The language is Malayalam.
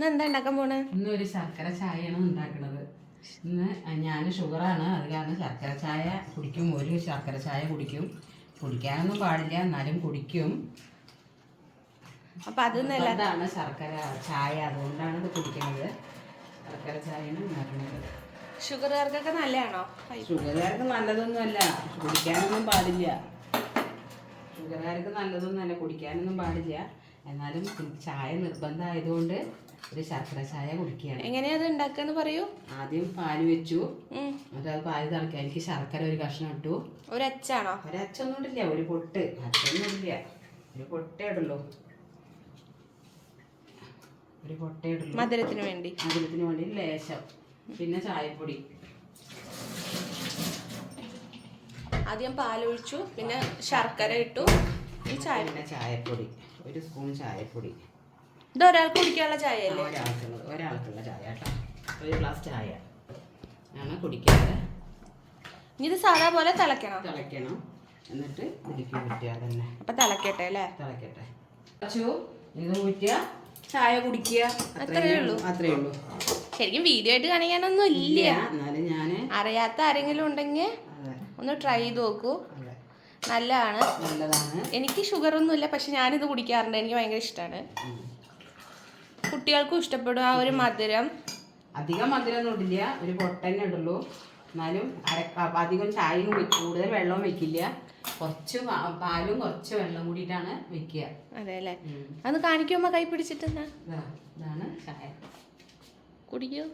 ഇന്ന് എന്താ ഉണ്ടാക്കാൻ പോണേ? ഇന്ന് ഒരു ശർക്കര ചായയാണ് ഉണ്ടാക്കുന്നത് ഇന്ന് ഞാൻ ഷുഗറാണ്. അത് കാരണം ശർക്കര ചായ കുടിക്കും. ഒരു ശർക്കര ചായ കുടിക്കും. കുടിക്കാനൊന്നും പാടില്ല. എന്നാലും കുടിക്കും. അപ്പൊ അത് നല്ലതാണ് ശർക്കര ചായ. അതുകൊണ്ടാണ് ഇത് കുടിക്കുന്നത് ശർക്കര ചായയാണ് ഉണ്ടാക്കുന്നത് ഷുഗറുകാർക്കൊക്കെ നല്ലതാണോ? ഷുഗറുകാർക്ക് നല്ലതൊന്നുമല്ല. കുടിക്കാനൊന്നും പാടില്ല. ഷുഗറുകാർക്ക് നല്ലതൊന്നുമല്ല. കുടിക്കാനൊന്നും പാടില്ല. എന്നാലും ചായ നിർബന്ധമായതുകൊണ്ട് ഒരു ശർക്കര ചായ കുടിക്കുകയാണ്. എങ്ങനെയാ അത് ഉണ്ടാക്കാന്ന് പറയൂ. ആദ്യം പാൽ വെച്ചു. എന്നിട്ട് അത് പാൽ തിളക്കുക എനിക്ക് ശർക്കര ഒരു കഷ്ണം ഇട്ടു. ഒരു അച്ചാണോ? ഒരു അച്ചൊന്നും ഇല്ല ഒരു പൊട്ട്. അച്ചൊന്നും ഇല്ല ഒരു പൊട്ടേ ഇടുള്ളൂ. ഒരു പൊട്ടേ ഇടുള്ളൂ. മധുരത്തിന് വേണ്ടി. മധുരത്തിന് വേണ്ടി ലേശം. പിന്നെ ചായപ്പൊടി. ആദ്യം പാലൊഴിച്ചു. പിന്നെ ശർക്കര ഇട്ടു. ചായ പിന്നെ ചായപ്പൊടി ഒരു സ്പൂൺ ചായപ്പൊടി. ഇത് ഒരാൾക്ക് കുടിക്കാനുള്ള ചായ അല്ലേ ഒരാൾക്കുള്ള ഒരാൾക്കുള്ള ചായ കേട്ടോ. ഒരു ഗ്ലാസ് ചായ ആണ് കുടിക്കാറ്. ഇനി ഇത് സാധാ പോലെ തിളയ്ക്കണം. തിളയ്ക്കണം. എന്നിട്ട് ഇതിലേക്ക് ഊറ്റുക തന്നെ. അപ്പൊ തിളക്കട്ടെ അല്ലേ? തിളക്കട്ടെ. അച്ചു ഇത് ഊറ്റുക ചായ കുടിക്കുക. അത്രയേ ഉള്ളൂ. അത്രയേ ഉള്ളൂ. ശരിക്കും വീഡിയോ ആയിട്ട് കാണിക്കാനൊന്നും ഇല്ല എന്നാലും ഞാൻ അറിയാത്ത ആരെങ്കിലും ഉണ്ടെങ്കിൽ ഒന്ന് ട്രൈ ചെയ്ത് നോക്കൂ. നല്ലതാണ്. നല്ലതാണ്. എനിക്ക് ഷുഗർ ഒന്നും ഇല്ല പക്ഷെ ഞാനിത് കുടിക്കാറുണ്ട്. എനിക്ക് ഭയങ്കര ഇഷ്ടമാണ്. കുട്ടികൾക്കും ഇഷ്ടപ്പെടും ആ ഒരു മധുരം. അധികം മധുരമൊന്നും ഇടില്ല. ഒരു പൊട്ടന്നെ ഇടുള്ളൂ. എന്നാലും അധികം ചായയും കൂടുതൽ വെള്ളവും വെക്കില്ല. കുറച്ച് പാലും കുറച്ച് വെള്ളം കൂടിയിട്ടാണ് വെക്കുക. അതെ അല്ലേ. അത് കാണിക്കുമ്പോ കൈ പിടിച്ചിട്ട് ഇതാണ് ചായ. കുടിക്കൂ.